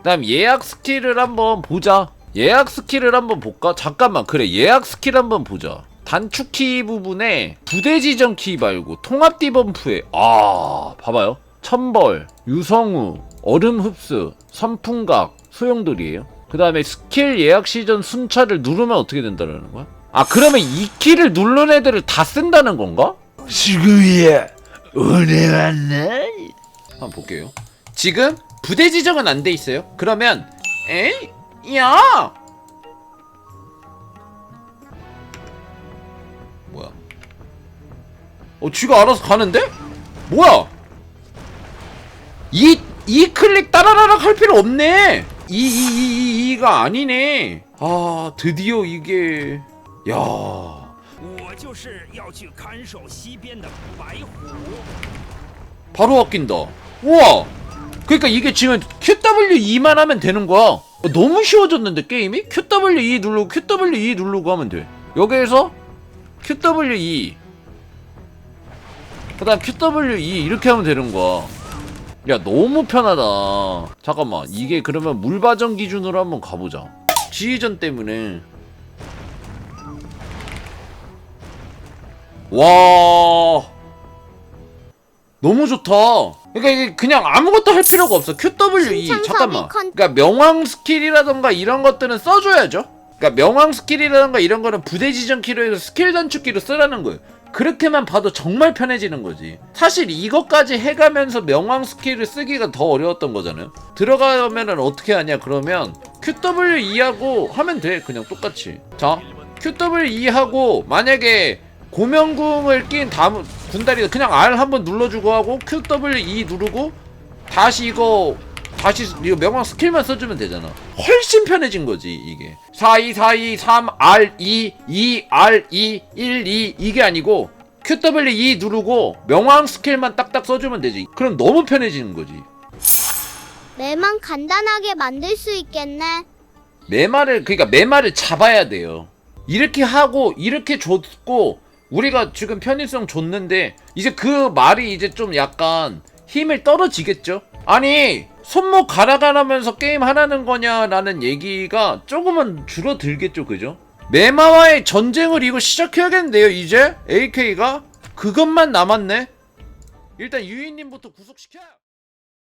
그다음 예약 스킬을 한번 보자. 예약 스킬을 한번 볼까? 잠깐만 그래 예약 스킬 한번 보자. 단축 키 부분에 부대 지정 키 말고 통합 디버프에 아 봐봐요. 천벌, 유성우, 얼음 흡수, 선풍각, 소용돌이에요. 그 다음에 스킬 예약 시전 순차를 누르면 어떻게 된다는 거야? 아 그러면 이 키를 누른 애들을 다 쓴다는 건가? 시구야 오늘 왔나? 한번 볼게요. 지금 부대 지정은 안 돼 있어요. 그러면 에이 야 뭐야? 어 쥐가 알아서 가는데? 뭐야? 이 이 클릭 따라라락 할 필요 없네. 이 이 이 이가 아니네. 아 드디어 이게 야. 我就是要去看守西边的白虎。 바로 바뀐다. 우와! 그러니까 이게 지금 QW2만 하면 되는 거야. 어, 너무 쉬워졌는데 게임이? QW2 누르고 QW2 누르고 하면 돼. 여기에서 QW2 그 다음 QW2 이렇게 하면 되는 거야. 야 너무 편하다. 잠깐만 이게 그러면 물바전 기준으로 한번 가보자. 지휘전 때문에 와 너무 좋다. 그러니까 그냥 아무것도 할 필요가 없어. QWE 잠깐만. 그러니까 명왕 스킬이라던가 이런 것들은 써줘야죠. 그러니까 명왕 스킬이라던가 이런 거는 부대 지정 키로 해서 스킬 단축키로 쓰라는 거예요. 그렇게만 봐도 정말 편해지는 거지. 사실 이것까지 해가면서 명왕 스킬을 쓰기가 더 어려웠던 거잖아요. 들어가면은 어떻게 하냐 그러면 QW2하고 하면 돼. 그냥 똑같이. 자, QW2하고 만약에 고명궁을 낀 다음 군다리 그냥 R 한번 눌러주고 하고 QW2 누르고 다시 이거 다시 이거 명왕 스킬만 써주면 되잖아. 훨씬 편해진 거지 이게. 4 2 4 2 3 R 2 2 R 2 1 2 이게 아니고 QW2 누르고 명왕 스킬만 딱딱 써주면 되지. 그럼 너무 편해지는 거지. 매만 간단하게 만들 수 있겠네. 매마를 그러니까 매마를 잡아야 돼요. 이렇게 하고 이렇게 줬고 우리가 지금 편의성 줬는데 이제 그 말이 이제 좀 약간 힘을 떨어지겠죠? 아니 손목 가라가라면서 게임 하라는 거냐라는 얘기가 조금은 줄어들겠죠, 그죠? 매마와의 전쟁을 이거 시작해야겠는데요, 이제 AK가 그것만 남았네. 일단 유인님부터 구속시켜.